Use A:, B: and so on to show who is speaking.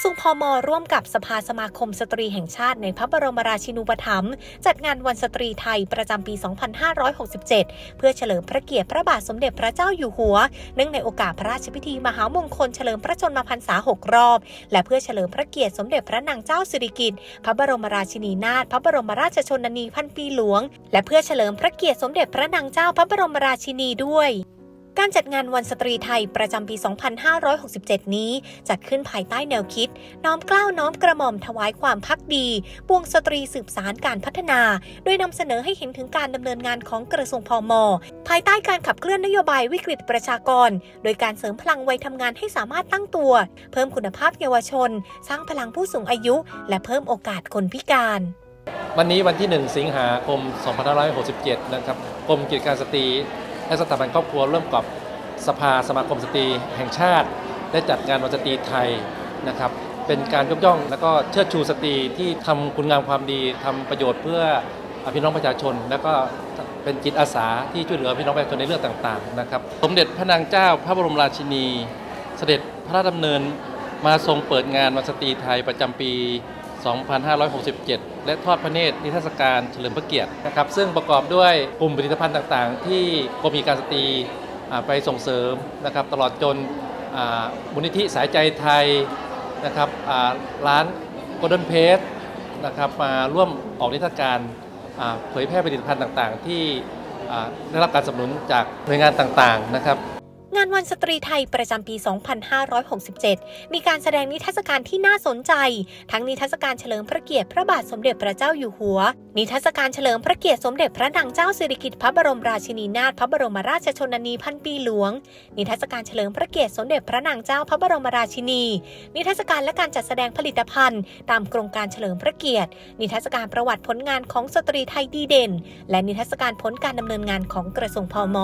A: ระทรวงพมร่วมกับสภาสมาคมสตรีแห่งชาติในพระบรมราชินูปถัมภ์จัดงานวันสตรีไทยประจำปี 2567 เพื่อเฉลิมพระเกียรติพระบาทสมเด็จพระเจ้าอยู่หัว เนื่องในโอกาสพระราชพิธีมหามงคลเฉลิมพระชนมพรรษา 6 รอบ และเพื่อเฉลิมพระเกียรติสมเด็จพระนางเจ้าสิริกิติ์พระบรมราชินีนาถพระบรมราชชนนีพันปีหลวง และเพื่อเฉลิมพระเกียรติสมเด็จพระนางเจ้าพระบรมราชินีด้วย การจัดงานวันสตรีไทยประจำปี 2567 นี้จัดขึ้นภายใต้แนวคิด น้อมเกล้าวน้อมกระหม่อมถวายความพักดีปวงสตรีสืบสารการพัฒนา โดยนำเสนอให้เห็นถึงการดำเนินงานของกระทรวงพมภายใต้การขับเคลื่อนนโยบายวิกฤตประชากร โดยการเสริมพลังวัยทำงานให้สามารถตั้งตัว เพิ่มคุณภาพเยาวชน สร้างพลังผู้สูงอายุ และเพิ่มโอกาสคนพิการ
B: วันนี้วันที่ 1 สิงหาคม 2567 นะครับกรมกิจการสตรี และสถาบันครอบครัวร่วมกับสภาสมาคมสตรีแห่งชาติ ได้จัดงานวันสตรีไทยนะครับเป็นการยกย่อง และก็เชิดชูสตรีที่ทำคุณงามความดีทำประโยชน์เพื่อพี่น้องประชาชน แล้วก็เป็นจิตอาสาที่ช่วยเหลือพี่น้องประชาชนในเรื่องต่างๆนะครับสมเด็จพระนางเจ้าพระบรมราชินี เสด็จพระราชดำเนินมาทรงเปิดงานวันสตรีไทยประจำปี 2567 และทอดพระเนตรนิทรรศการเฉลิมพระเกียรตินะครับ ซึ่งประกอบด้วยกลุ่มผลิตภัณฑ์ต่างๆ ที่กรมกิจการสตรีไปส่งเสริมนะครับ ตลอดจนมูลนิธิสายใจไทยนะครับร้านโกลเด้นเพสนะครับมาร่วมออกนิทรรศการเผยแพร่ผลิตภัณฑ์ต่างๆ ที่ได้รับการสนับสนุนจากหน่วยงานต่างๆนะครับ
A: งานวันสตรีไทยประจำปี 2567 มีการแสดงนิทรรศการที่น่าสนใจ ทั้งนิทรรศการเฉลิมพระเกียรติพระบาทสมเด็จพระเจ้าอยู่หัว นิทรรศการเฉลิมพระเกียรติสมเด็จพระนางเจ้าสิริกิติ์พระบรมราชินีนาถพระบรมราชชนนีพันปีหลวง นิทรรศการเฉลิมพระเกียรติสมเด็จพระนางเจ้าพระบรมราชินี นิทรรศการและการจัดแสดงผลิตภัณฑ์ ตามโครงการเฉลิมพระเกียรติ นิทรรศการประวัติผลงานของสตรีไทยดีเด่น และนิทรรศการผลการดำเนินงานของกระทรวงพม